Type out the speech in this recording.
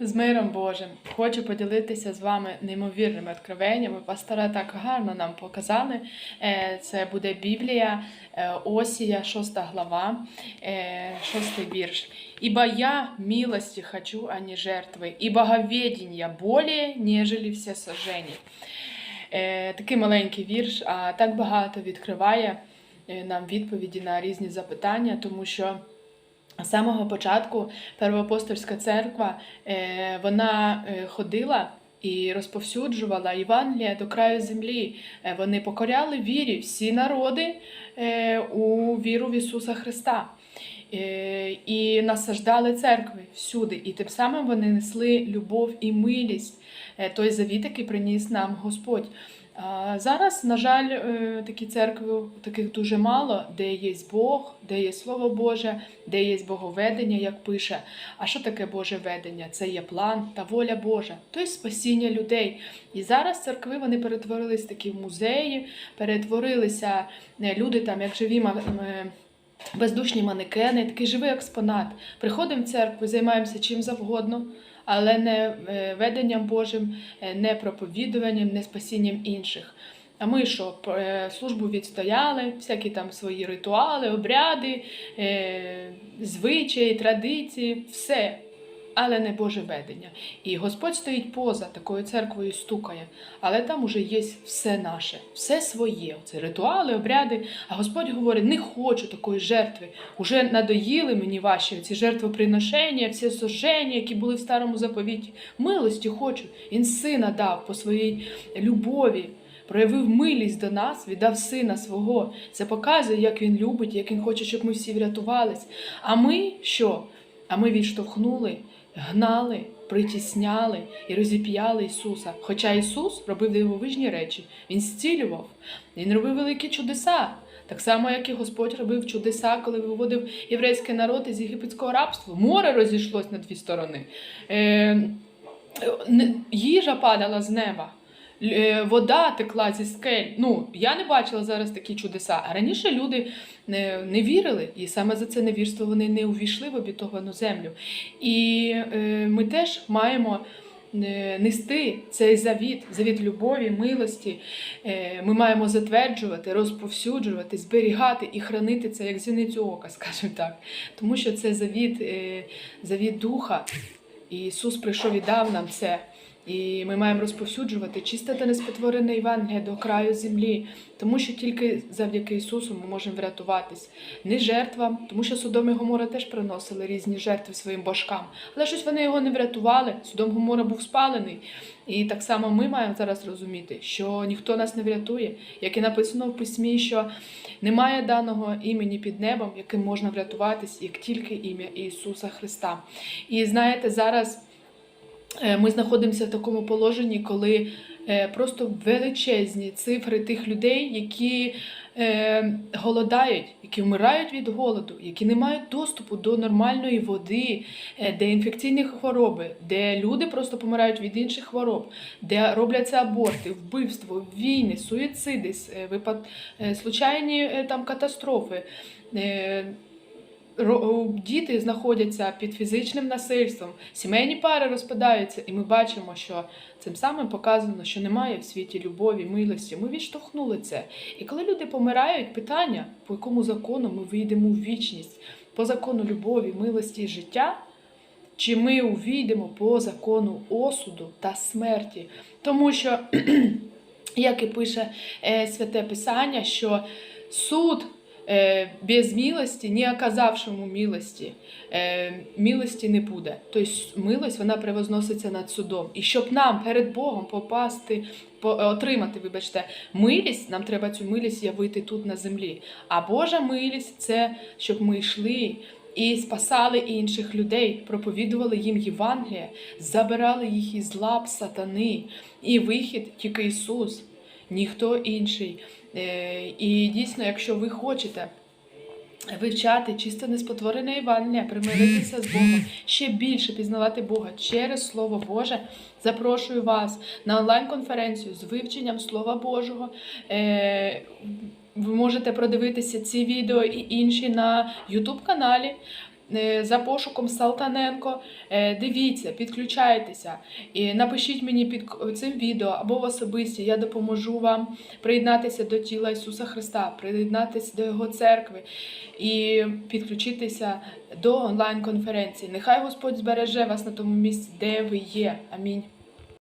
З миром Божим хочу поділитися з вами неймовірними откровеннями. Пастора так гарно нам показали. Е, Це буде Біблія, е, Осія, 6 глава, 6 вірш. «Ибо я милости хочу, а не жертви, и боговедения более, нежели все сожжения». Е, Такий маленький вірш, а так багато відкриває е, нам відповіді на різні запитання, тому що. З самого початку Первоапостольська церква е, вона е, ходила і розповсюджувала Євангелія до краю землі. Е, Вони покоряли вірі всі народи е, віру в Ісуса Христа. Е, І насаждали церкви всюди. І тим самим вони несли любов і милість, е, той завіт, який приніс нам Господь. Зараз, на жаль, е, такі церкви таких дуже мало, де є Бог, де є Слово Боже, де є Боговедення, як пише. А що таке Боже ведення? Це є план та воля Божа, тобто спасіння людей. І зараз церкви вони перетворились в музеї, перетворилися люди там, як живі бездушні манекени, такий живий експонат. Приходимо в церкву, займаємося чим завгодно. Але не е, веденням Божим, е, не проповідуванням, не спасінням інших. А ми що, е, службу відстояли, всякі там свої ритуали, обряди, е, звичаї, традиції, все, але не Боже ведення. І Господь стоїть поза такою церквою стукає, але там уже є все наше, все своє. Це ритуали, обряди. А Господь говорить: не хочу такої жертви. Уже надоїли мені ваші ці жертвоприношення, всі сожження, які були в старому заповіті. Милості хочу. Він сина дав по своїй любові. Проявив милість до нас, віддав сина свого. Це показує, як він любить, як він хоче, щоб ми всі врятувались. А ми що? А ми відштовхнули, гнали, притісняли і розіп'яли Ісуса. Хоча Ісус робив дивовижні речі, Він зцілював, Він робив великі чудеса. Так само, як і Господь робив чудеса, коли виводив єврейський народ із єгипетського рабства. Море розійшлось на дві сторони. Е, їжа падала з неба. Е, Вода текла зі скель. Ну, я не бачила зараз такі чудеса. А раніше люди не, не вірили, і саме за це невірство вони не увійшли в обітовану землю. І е, ми теж маємо е, нести цей завіт, завіт любові, милості. Е, ми маємо затверджувати, розповсюджувати, зберігати і хранити це як зіницю ока, скажімо так. Тому що це завіт, завіт духа. І Ісус прийшов і дав нам це. І ми маємо розповсюджувати чисте та неспотворене Євангеліє до краю землі, тому що тільки завдяки Ісусу ми можемо врятуватись. Не жертвам, тому що Содом і Гомора теж приносили різні жертви своїм божкам. Але щось вони його не врятували. Содом Гомора був спалений. І так само ми маємо зараз розуміти, що ніхто нас не врятує, як і написано в письмі, що немає даного імені під небом, яким можна врятуватись, як тільки ім'я Ісуса Христа. І знаєте, зараз. Е, Ми знаходимося в такому положенні, коли е, просто величезні цифри тих людей, які е, голодають, які вмирають від голоду, які не мають доступу до нормальної води, де інфекційні хвороби, де люди просто помирають від інших хвороб, де робляться аборти, вбивство, війни, суїциди, випад, случайні там катастрофи. Е, діти знаходяться під фізичним насильством, сімейні пари розпадаються, і ми бачимо, що цим самим показано, що немає в світі любові, милості. Ми відштовхнули це. І коли люди помирають, питання, по якому закону ми вийдемо в вічність, по закону любові, милості і життя. Чи ми увійдемо по закону осуду та смерті? Тому що, як і пише е, Святе Писання, що суд без милості, не оказавшому милості, е, милості не буде. Тобто милость вона превозноситься над судом. І щоб нам перед Богом попасти, по, е, отримати, вибачте, милість, нам треба цю милість явити тут на землі. А Божа милість це щоб ми йшли. І спасали інших людей, проповідували їм Євангеліє, забирали їх із лап сатани. І вихід тільки Ісус, ніхто інший. Е, І дійсно, якщо ви хочете вивчати чисто неспотворене Євангеліє, примиритися з Богом, ще більше пізнавати Бога через Слово Боже, запрошую вас на онлайн-конференцію з вивченням Слова Божого. Е, Ви можете продивитися ці відео і інші на YouTube каналі. Е, за пошуком Салтаненко. Е, Дивіться, підключайтеся і напишіть мені під цим відео або в особисті. Я допоможу вам приєднатися до тіла Ісуса Христа, приєднатися до Його церкви і підключитися до онлайн-конференції. Нехай Господь збереже вас на тому місці, де ви є. Амінь.